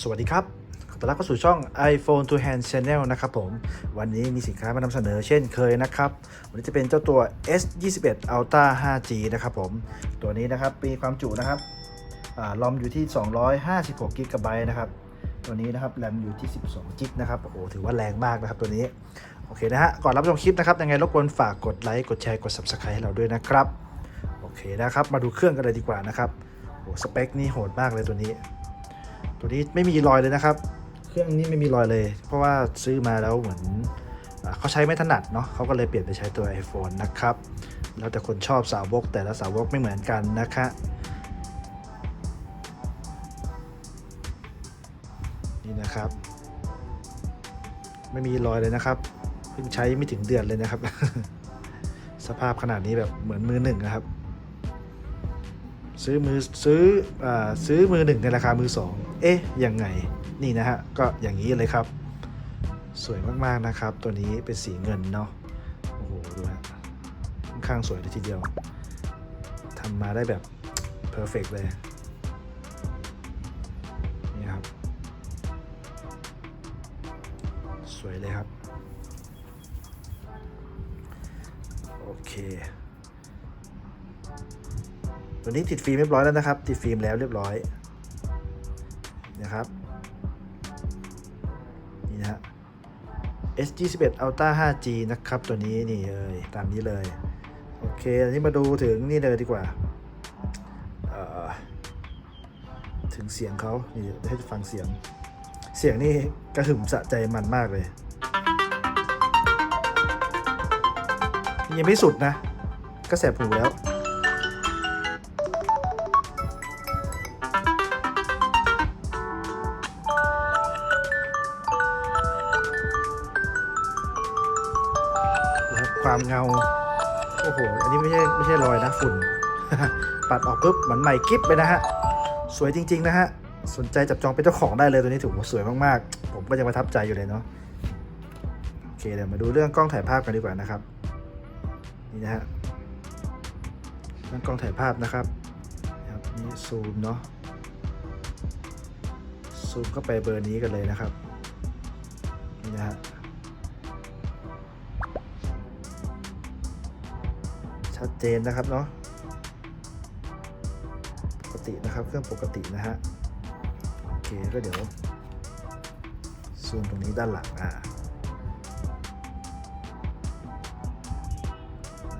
สวัสดีครับขอต้อนรับเข้าสู่ช่อง iPhone to Hand Channel นะครับผม วันนี้มีสินค้ามานำเสนอเช่นเคยนะครับ วันนี้จะเป็นเจ้าตัว S21 Ultra 5G นะครับผม ตัวนี้นะครับมีความจุนะครับอ่ารอมอยู่ที่ 256 g b นะครับ ตัวนี้นะครับแรมอยู่ที่ 12 g นะครับ โอ้โห ถือว่าแรงมากนะครับตัวนี้ โอเคนะฮะ ก่อนรับชมคลิปนะครับยังไงรบกวนฝากกดไลค์ กดแชร์ กด Subscribe ให้เราด้วยนะครับ โอเคนะครับ มาดูเครื่องกันเลยดีกว่านะครับโอ้สเปคนี่โหดมากเลยตัวนี้ ตัวนี้ไม่มีรอยเลยนะครับ เครื่องนี้ไม่มีรอยเลย เพราะว่าซื้อมาแล้วเหมือนอเขาใช้ไม่ถนัดเนาะเขาก็เลยเปลี่ยนไปใช้ตัว iPhone นะครับ แล้วแต่คนชอบสาวกแต่ละสาวกไม่เหมือนกันนะคะนี่นะครับ ไม่มีรอยเลยนะครับเพิ่งใช้ไม่ถึงเดือนเลยนะครับ สภาพขนาดนี้แบบเหมือนมือหนึ่งนะครับ ซื้อมือซื้ออซื้อมือหนึ่งในราคามือสองเอ๊ะยังไงนี่นะฮะก็อย่างนี้เลยครับ สวยมากๆนะครับ ตัวนี้เป็นสีเงินเนาะโอ้โหดูฮะค่อนข้างสวยเลยทีเดียวทำมาได้แบบเพอร์เฟกเลยนี่ครับ สวยเลยครับ โอเค ตัวนี้ติดฟิล์มเรียบร้อยแล้วนะครับ ติดฟิล์มแล้วเรียบร้อยนะครับนี่นะฮะ S21 Ultra 5G นะครับ ตัวนี้นี่เลยตามนี้เลย โอเคอันนี้มาดูถึงนี่เลยดีกว่าถึงเสียงเขานี่ให้ฟังเสียง เสียงนี่กระหึ่มสะใจมันมากเลย ยังไม่สุดนะ ก็แสบหูแล้ว ความเงา โอ้โห อันนี้ไม่ใช่ไม่ใช่รอยนะฝุ่น ปัดออกปุ๊บเหมือนใหม่กิ๊บไปนะฮะ สวยจริง ๆ นะฮะ สนใจจับจองเป็นเจ้าของได้เลยตัวนี้ถือว่าสวยมากๆ ผมก็ยังประทับใจอยู่เลยเนาะ โอเคเดี๋ยวมาดูเรื่องกล้องถ่ายภาพกันดีกว่านะครับ นี่นะฮะเรื่องกล้องถ่ายภาพนะครับนะครับนี่ซูมเนาะ ซูมเข้าไปเบอร์นี้กันเลยนะครับ เจนนะครับเนาะปกตินะครับเครื่องปกตินะฮะโอเคก็เดี๋ยวซูมตรงนี้ด้านหลังอ่า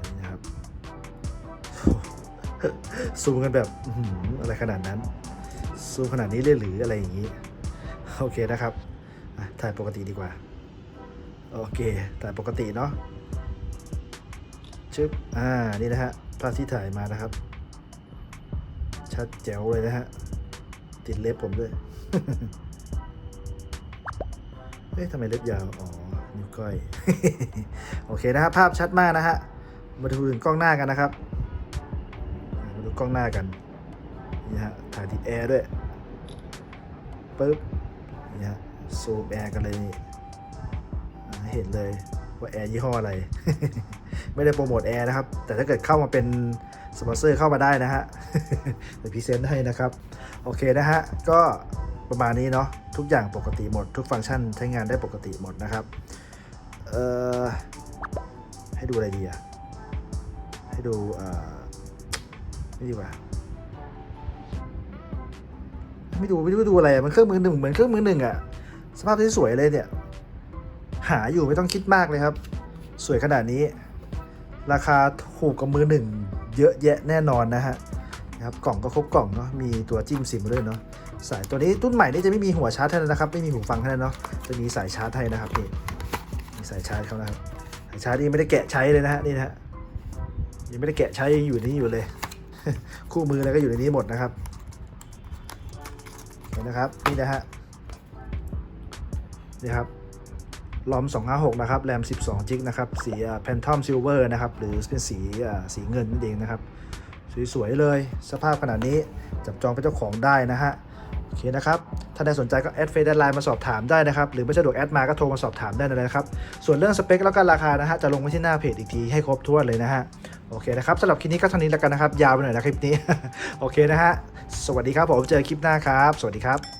อันะครับซูมกันแบบอะไรขนาดนั้น ซูมขนาดนี้เลยหรืออะไรอย่างนี้โอเคนะครับถ่ายปกติดีกว่า โอเคถ่ายปกติเนาะ ชึบอ่า นี่นะฮะ ภาพที่ถ่ายมานะครับ ชัดแจ๋วเลยนะฮะ ติดเล็บผมด้วยเฮ้ยทำไมเล็บยาว อ๋อ นิ้วก้อย โอเคนะฮะภาพชัดมากนะฮะ มาดูถึงกล้องหน้ากันนะครับ มาดูกล้องหน้ากัน นี่ฮะ ถ่ายติดแอร์ด้วย ปึ๊บ นี่ฮะ ซูมแอร์กันเลยนี่ เห็นเลย ว่าแอร์ยี่ห้ออะไร ไม่ได้โปรโมทแอร์นะครับ แต่ถ้าเกิดเข้ามาเป็นสปอนเซอร์เข้ามาได้นะฮะเดี๋ยวพรีเซนต์ให้นะครับ โอเคนะฮะ ก็ประมาณนี้เนาะ ทุกอย่างปกติหมด ทุกฟังก์ชันใช้งานได้ปกติหมดนะครับ เอ่อ ให้ดูอะไรดีอะให้ดู เอ่อ ไม่ดีกว่าไม่ดูไม่ดูดูอะไรอะมันเครื่องมือหนึ่งเหมือนเครื่องมือหนึ่งอะสภาพที่สวยเลยเนี่ย หาอยู่ไม่ต้องคิดมากเลยครับ สวยขนาดนี้ ราคาถูกกว่ามือหนึ่งเยอะแยะแน่นอนนะฮะนะครับกล่องก็ครบกล่องเนาะมีตัวจิ้มซิมาด้วยเนาะสายตัวนี้รุ่นใหม่นี่จะไม่มีหัวชาร์จให้นะครับ ไม่มีหูฟังให้เนาะจะมีสายชาร์จให้นะครับนี่มีสายชาร์จเขานะครับสายชาร์จนี่ไม่ได้แกะใช้เลยนะฮะนี่นะฮะยังไม่ได้แกะใช้อยู่นนี้อยู่เลย คู่มืออะไรก็อยู่ในนี้หมดนะครับเห็นนะครับนี่นะฮะนี่ครับ ลอม 256 นะครับ แรม 12 จิกนะครับ สีแพนทอมซิลเวอร์นะครับ หรือเป็นสีสีเงินนั่นเองนะครับ สวยๆ เลย สภาพขนาดนี้จับจองเป็นเจ้าของได้นะฮะ โอเคนะครับ ถ้าใครสนใจก็แอดเฟซแอดไลน์มาสอบถามได้นะครับ หรือไม่สะดวกแอดมาก็โทรมาสอบถามได้เลยนะครับ ส่วนเรื่องสเปคแล้วก็ราคานะฮะ จะลงไว้ที่หน้าเพจอีกทีให้ครบถ้วนเลยนะฮะ โอเคนะครับสำหรับคลิปนี้ก็เท่านี้แล้วกันนะครับ ยาวไปหน่อยนะคลิปนี้ โอเคนะฮะ สวัสดีครับผม เจอคลิปหน้าครับ สวัสดีครับ